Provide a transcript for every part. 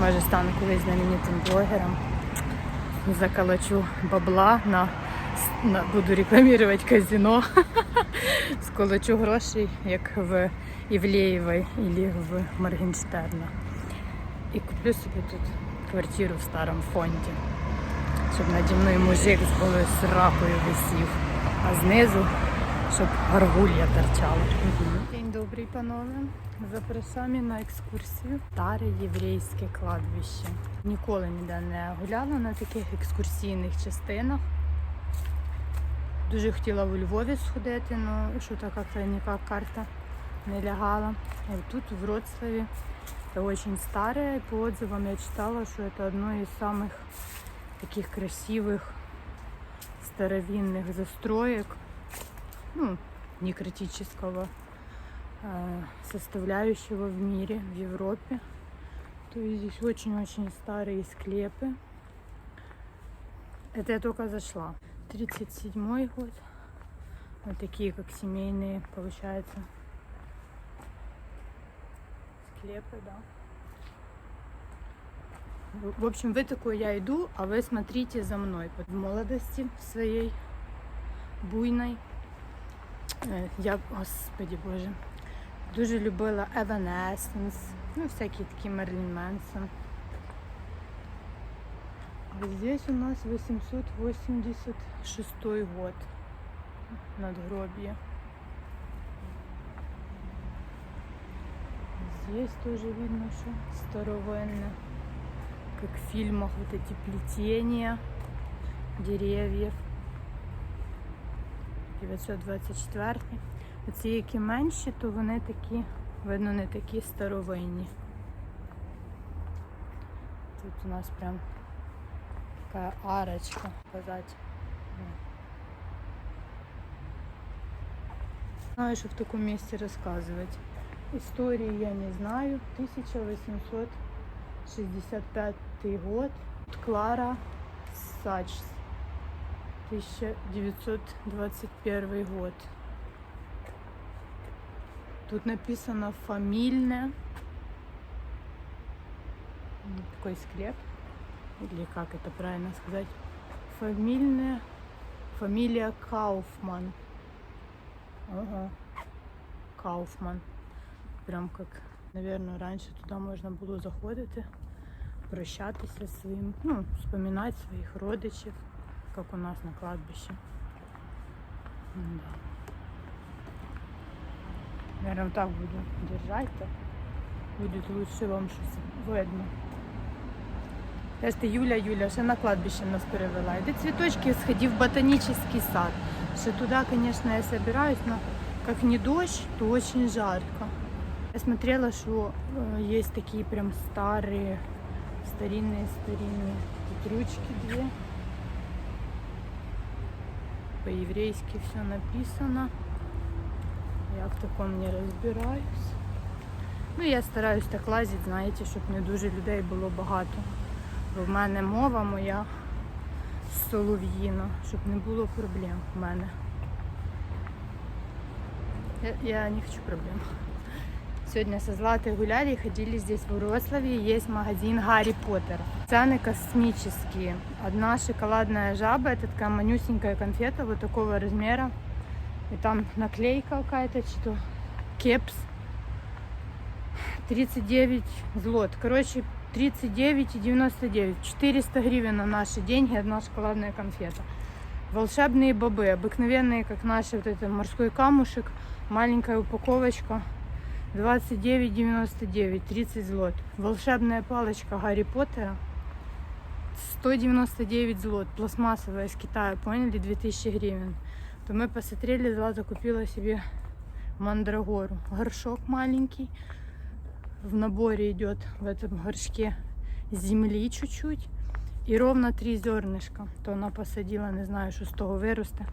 Може стану колись знаменитим блогером. Заколочу бабла на, на буду рекламувати казино. Сколочу грошей, як в Івлеєвої або в Моргенштерна. І куплю собі тут квартиру в старому фонді. Щоб наді мною мужик з голою сракою висів, а знизу, щоб гаргулья торчала. День добрий, панове. Запрошуємо на екскурсію. Старе єврейське кладбище. Ніколи ніде не гуляла на таких екскурсійних частинах. Дуже хотіла у Львові сходити, але що так як-то ніяка карта не лягала. І тут, в Вроцлаві, это очень старое. И по отзывам я читала, что это одно из самых таких красивых старовинных застроек, ну, не критического э, Составляющего в мире, в Европе. То есть здесь очень-очень старые склепы. Это я только зашла. 37 год. Вот такие, как семейные, получается, склепы, да. В- общем, вы такой, я иду, а вы смотрите за мной. В молодости своей, буйной, е, я, господи боже, дуже любила Evanescence, ну, всякі такі Мерлін Менсон. А здесь у нас 886 год надгробие. Здесь тоже видно, что старовинно, как в фильмах, вот эти плетения деревьев. 924. Оці, які менші, то вони такі, видно, не такі старовинні. Тут у нас прям така арочка, казати. Знаю, що в такому місці розказувати. Истории я не знаю. 1865 год. Клара Сачс. 1921 год. Тут написано фамильное. М, Такой склеп. Или как это правильно сказать? Фамильная. Фамилия Кауфман. Ага. Кауфман. Прям как, наверное, раньше туда можна було заходити, прощатися зі своїм, ну, вспоминати своїх родичів, як у нас на кладбищі. Да. Наверное, так буду держать, так будет лучше вам щось видно. Ти Юля, Юля, ще на кладбище нас перевела. Іди цвіточки сходи в ботанический сад. Ще туда, конечно, я собираюсь, но как не дождь, то очень жарко. Я смотрела, что э, есть такие прям старые, старинные-старинные. Тут ручки две. По-еврейски все написано. Я в таком не розбираюсь. Ну, я стараюсь так лазити, знаєте, щоб не дуже людей було багато. Бо в мене мова моя солов'їна, щоб не було проблем в мене. Я, я не хочу проблем. Сегодня со Златой гуляли и ходили здесь в Вроцлаве. Есть магазин Гарри Поттер. Цены космические. Одна шоколадная жаба, это такая манюсенькая конфета вот такого размера. И там наклейка какая-то, что кепс. 39 злот. Короче, 39,99. 400 гривен на наши деньги одна шоколадная конфета. Волшебные бобы, обыкновенные, как наши, вот это морской камушек, маленькая упаковочка, 29,99, 30 злот. Волшебная палочка Гарри Поттера, 199 злот, пластмассовая из Китая, поняли, 2000 гривен. То мы посмотрели, Злата купила себе мандрагору. Горшок маленький, в наборе идет в этом горшке земли чуть-чуть и ровно три зернышка. То она посадила, не знаю, що з того виросте.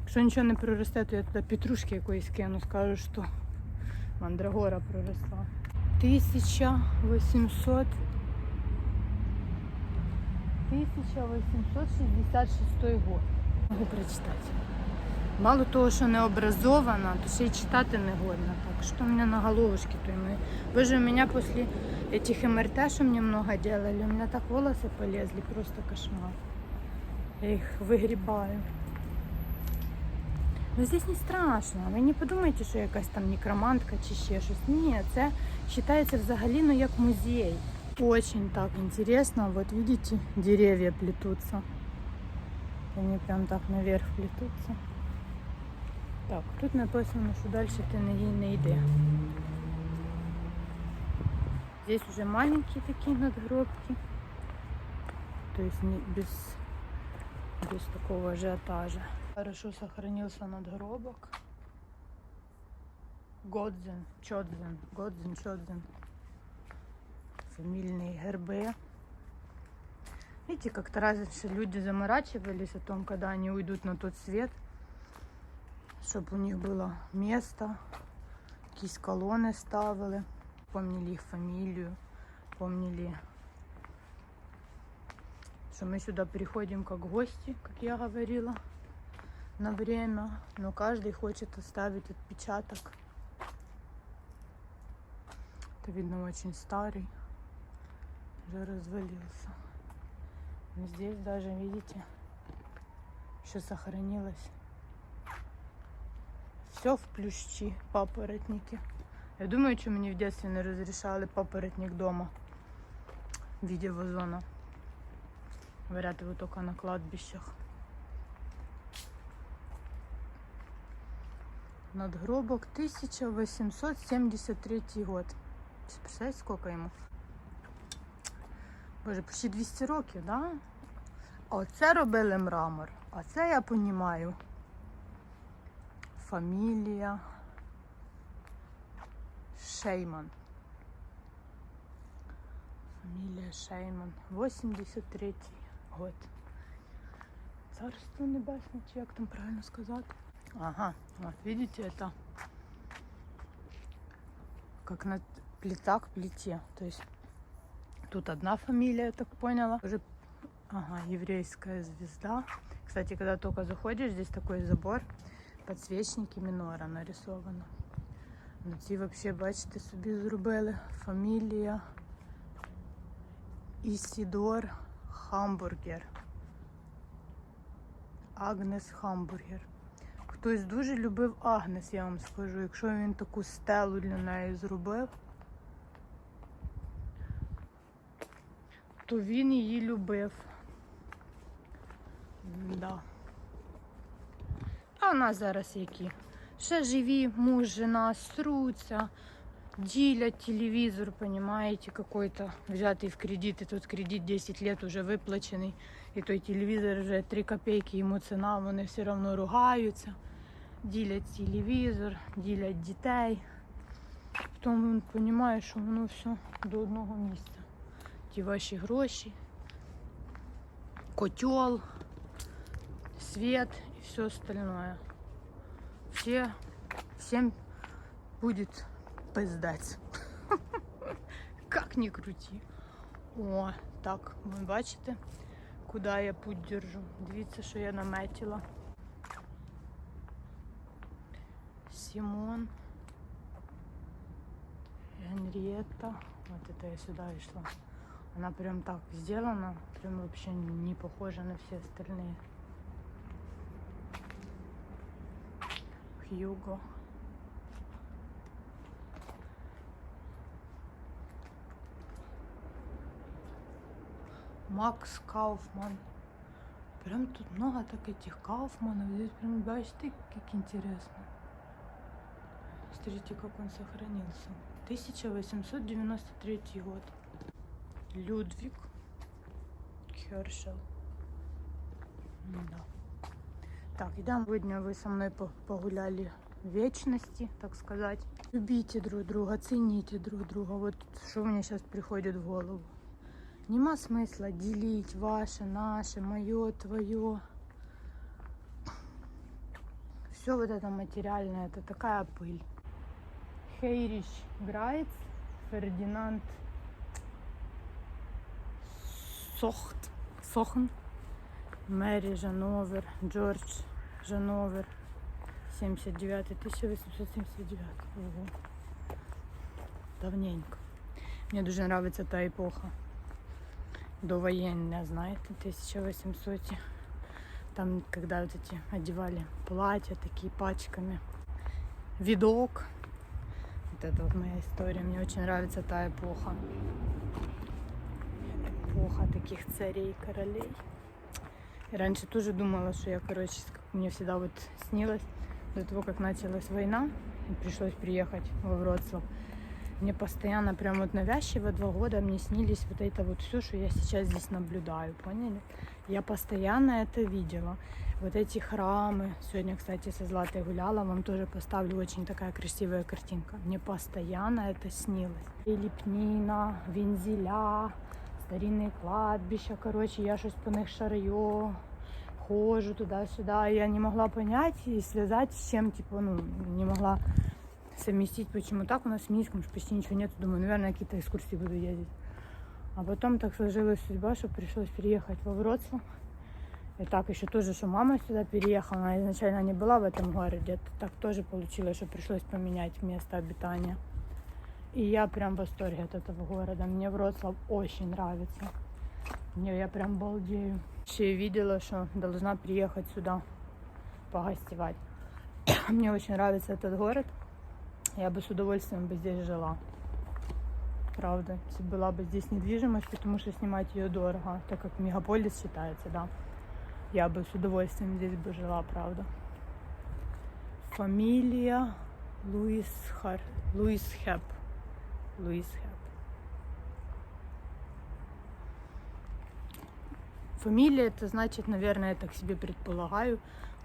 Якщо нічого не проросте, то я туди петрушки якоїсь кину, скажу, що мандрагора проросла. 1800 1866 год. Могу прочитать. Мало того, що не образована, то ще й читати не годна. Так що у мене на головушке то мы. Боже, у меня после этих МРТ, что мне много делали, у меня так волосы полезли, просто кошмар. Я их выгребаю. Но здесь не страшно. Ви не подумайте, що я якась там некромантка чи ще щось. Ні, це вважається взагалі ну, як музей. Очень так интересно. Вот видите, деревья плетутся. Они прям так наверх плетутся. Так, тут написано, що далі ти не, їй не йди. Здесь уже маленькие такие надгробки. То есть не, без, без такого ажиотажа. Хорошо сохранился надгробок. Годзин, Чодзин, Годзин, Чодзин. Фамильные гербы. Видите, как-то раньше люди заморачивались о том, когда они уйдут на тот свет, чтобы у них было место, якісь колони ставили, помнили їх фамилию, помнили, что мы сюда приходим как гости, как я говорила, на время, но каждый хочет оставить отпечаток. Это видно очень старый, уже развалился. Здесь даже, видите, еще сохранилось. Все в плющі, папоротники. Я думаю, що мені в дитинстві не розрішали папоротник дома в виде вазона. Говорят, его только на кладбищах. Надгробок 1873 год. Представляете, сколько ему? Боже, почти 200 років, да? Оце робили мрамор. А це я понімаю. Фамілія Шейман. Фамілія Шейман. 83 год. Царство небесне, чи як там правильно сказати? Ага, вот видите, это как на плита к плите. То есть тут одна фамилия, я так поняла. Уже, ага, еврейская звезда. Кстати, когда только заходишь, здесь такой забор, подсвечники минора нарисовано. На ці вообще, бачите, собі зробили. Фамілія Ісідор Хамбургер. Агнес Хамбургер. Хтось дуже любив Агнес, я вам скажу. Якщо він таку стелу для неї зробив, То він її любив. Да. А у нас зараз які? Ще живі муж, жена сруться, ділять телевізор, понимаете, какой-то взятый в кредит, и тот кредит 10 лет уже виплачений, і той телевізор вже 3 копейки йому ціна, вони все одно ругаються, ділять телевізор, ділять дітей. Потім він розуміє, що воно все до одного місця. Ті ваші гроші, котел, свет и все остальное. Все, всем будет пиздець. Как ни крути. О, так, ви бачите, куди я путь держу. Дивіться, що я наметила. Симон. Генриетта. Вот это я сюда и шла. Она прям так сделана, прям вообще не похожа на все остальные. Хьюго. Макс Кауфман. Прям тут много так этих Кауфманов. Здесь прям, бачите, как интересно. Смотрите, как он сохранился. 1893 год. Людвиг Хершел. Да. Так, идем. Сегодня вы со мной по- погуляли вечности, так сказать. Любите друг друга, цените друг друга. Вот что мне сейчас приходит в голову. Нема смысла делить ваше, наше, мое, твое. Все вот это материальное, это такая пыль. Хейриш Грайц, Фердинанд Сохт, Сохн, Мэри Жановер, Джордж Жановер, 79 1879. Ого. Давненько. Мені дуже подобається та епоха. Довоенная, знаете, 1800. Там, когда вот эти одевали платья такие пачками. Видок. Вот это вот моя история. Мне очень нравится та эпоха. Эпоха таких царей, королей. И раньше тоже думала, что я, короче, мне всегда вот снилось, до того, как началась война, и пришлось приехать во Вроцлав. Мне постоянно, прям вот навязчиво два года мне снились вот это вот все, что я сейчас здесь наблюдаю, поняли? Я постоянно это видела. Вот эти храмы. Сегодня, кстати, со Златой гуляла, вам тоже поставлю очень такая красивая картинка. Мне постоянно это снилось. И лепнина, вензеля, старинные кладбища, короче, я щось по них шарю, хожу туда-сюда. Я не могла понять и связать с чем, типа, ну, не могла совместить, почему так у нас в Минском же почти ничего нет. Думаю, наверное, какие-то экскурсии буду ездить. А потом так сложилась судьба, что пришлось переехать во Вроцлав. И так еще тоже, что мама сюда переехала, она изначально не была в этом городе. Так тоже получилось, что пришлось поменять место обитания. И я прям в восторге от этого города. Мне Вроцлав очень нравится. Мне я прям балдею. Еще видела, что должна приехать сюда погостевать. Мне очень нравится этот город. Я бы с удовольствием бы здесь жила. Правда, если была бы здесь недвижимость, потому что снимать ее дорого, так как мегаполис считается, да. Я бы с удовольствием здесь бы жила, правда. Фамилия Луис Хар... Луис Хэп. Луис Хэп. Фамилия, это значит, наверное, я так себе предполагаю,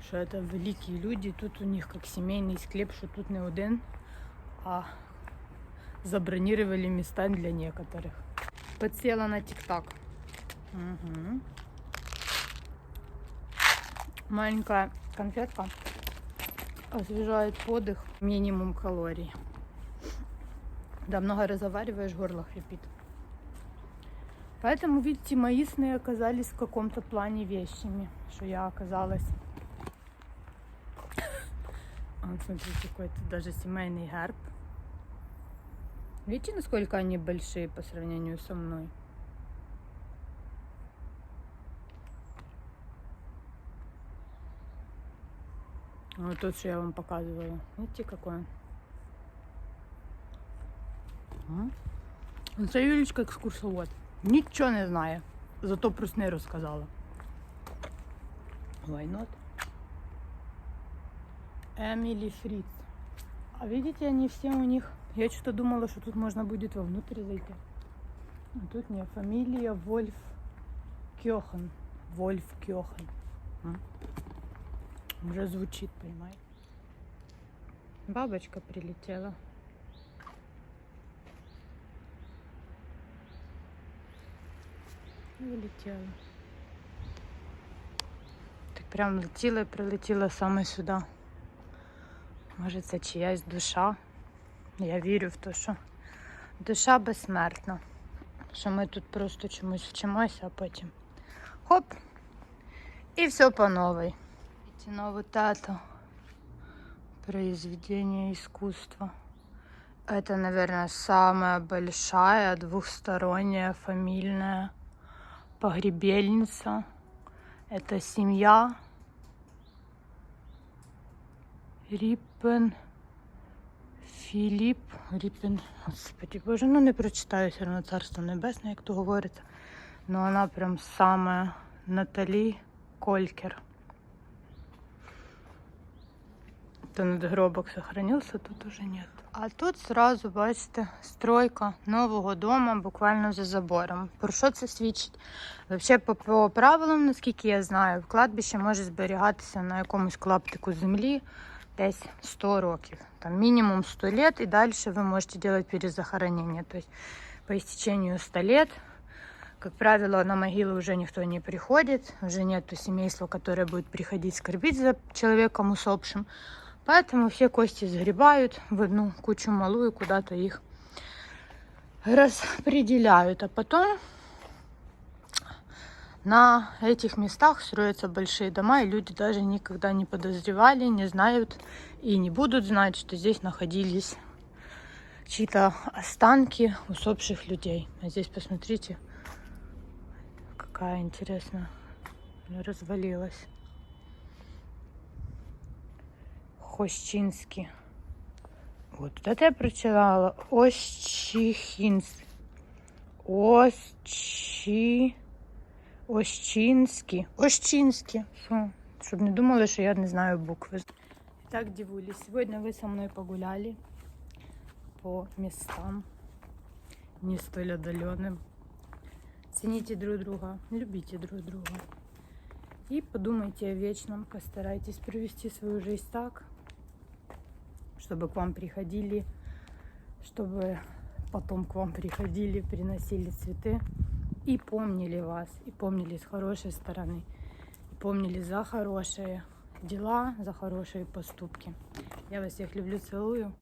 що це великі люди. Тут у них як сімейний склеп, що тут не один, а забронировали места для некоторых. Подсела на тик-так. Угу. Маленькая конфетка освежает подых, минимум калорий. Да, много разговариваешь, горло хрипит. Поэтому, видите, мои сны оказались в каком-то плане вещами, что я оказалась. Вот смотрите, какой-то даже семейный герб. Видите, насколько они большие по сравнению со мной? Вот тот, что я вам показывала. Видите, какой он? А? Це Юлічка екскурсовод. Нічого не знає. Зато про сни розказала. Why not? Эмили Фриц. А видите, они все у них... Я что-то думала, что тут можно будет вовнутрь зайти. А тут не. Фамилия Вольф Кёхан. Вольф Кёхан. М? Уже звучит, понимаете? Бабочка прилетела. Вилетіла. Так прям летіла і прилетіла саме сюди. Може це чиясь душа. Я вірю в те, що душа безсмертна. Що ми тут просто чомусь вчимося, а потім хоп! І все по новой. Но вот это произведение искусства. Это, наверное, самая большая двухсторонняя фамильная погребельница. Это семья Ріпен Філіп. Ріпен, господи боже, ну не прочитаю все одно царство небесне, як то говориться. Но вона прям саме Наталі Колькер. То надгробок сохранился, тут уже нет. А тут сразу, бачите, стройка нового дома буквально за забором. Про що це свідчить? Взагалі, по, по правилам, наскільки я знаю, кладбище може зберігатися на якомусь клаптику землі десь 100 років. Там мінімум 100 лет, і далі ви можете делать перезахоронение. То есть по истечению 100 лет, как правило, на могилу уже никто не приходит, уже нету семейства, которое будет приходить скорбить за человеком усопшим. Поэтому все кости сгребают в одну кучу малую, куда-то их распределяют. А потом На этих местах строятся большие дома, и люди даже никогда не подозревали, не знают и не будут знать, что здесь находились чьи-то останки усопших людей. А здесь посмотрите, какая интересная, она развалилась. Хощинский. Вот это я прочитала. Ощихинский. Ощи... Ощинский. Ощинский. Фу. Щоб не думали, що я не знаю букви. Так, дівулі, сьогодні ви со мною погуляли по местам, не столь отдаленным. Цените друг друга, любите друг друга. И подумайте о вечном, постарайтесь привести свою жизнь так, чтобы к вам приходили, чтобы потом к вам приходили, приносили цветы и помнили вас, и помнили с хорошей стороны, и помнили за хорошие дела, за хорошие поступки. Я вас всех люблю, целую.